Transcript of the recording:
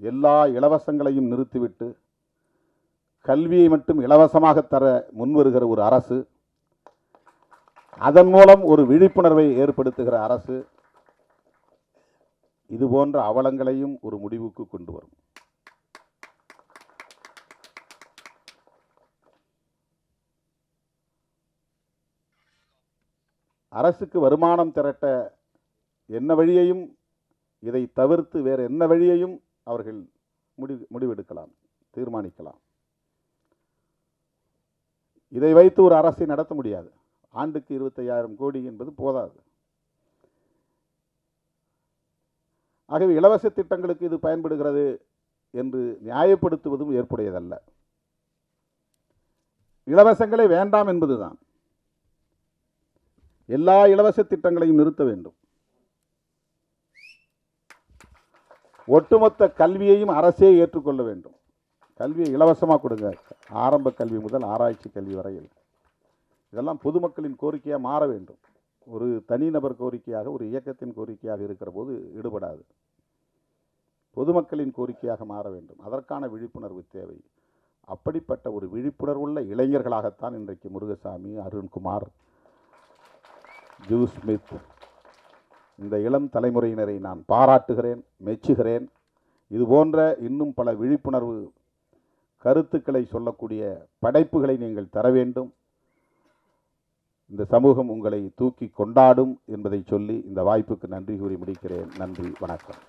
எல்லா இலவசங்களையும் நிறுத்திவிட்டு கல்வியை மட்டும் இலவசமாக தர முன்வருகிற ஒரு அரசு அதன் மூலம் ஒரு விழிப்புணர்வை ஏற்படுத்துகிற அரசு இது போன்ற அவலங்களையும் ஒரு முடிவுக்கு கொண்டு வரும். அரசுக்கு வருமானம் திரட்ட என்ன வழியையும் இதை தவிர்த்து வேறு என்ன வழியையும் அவர்கள் முடிவு முடிவெடுக்கலாம் தீர்மானிக்கலாம். இதை வைத்து ஒரு அரசை நடத்த முடியாது. ஆண்டுக்கு இருபத்தையாயிரம் கோடி என்பது போதாது. ஆகவே இலவச திட்டங்களுக்கு இது பயன்படுகிறது என்று நியாயப்படுத்துவதும் ஏற்புடையதல்ல. இலவசங்களே வேண்டாம் என்பதுதான். எல்லா இலவச திட்டங்களையும் நிறுத்த வேண்டும். ஒட்டுமொத்த கல்வியையும் அரசே ஏற்றுக்கொள்ள வேண்டும். கல்வியை இலவசமாக கொடுங்க. ஆரம்ப கல்வி முதல் ஆராய்ச்சி கல்வி வரையில் இதெல்லாம் பொதுமக்களின் கோரிக்கையாக மாற வேண்டும். ஒரு தனிநபர் கோரிக்கையாக ஒரு இயக்கத்தின் கோரிக்கையாக இருக்கிற போது ஈடுபடாது. பொதுமக்களின் கோரிக்கையாக மாற வேண்டும். அதற்கான விழிப்புணர்வு தேவை. அப்படிப்பட்ட ஒரு விழிப்புணர்வுள்ள இளைஞர்களாகத்தான் இன்றைக்கு முருகசாமி அருண்குமார் ஜூ ஸ்மித் இந்த இளம் தலைமுறையினரை நான் பாராட்டுகிறேன் மெச்சுகிறேன். இது போன்ற இன்னும் பல விழிப்புணர்வு கருத்துக்களை சொல்லக்கூடிய படைப்புகளை நீங்கள் தர வேண்டும். இந்த சமூகம் உங்களை தூக்கி கொண்டாடும் என்பதை சொல்லி இந்த வாய்ப்புக்கு நன்றி கூறி முடிக்கிறேன். நன்றி வணக்கம்.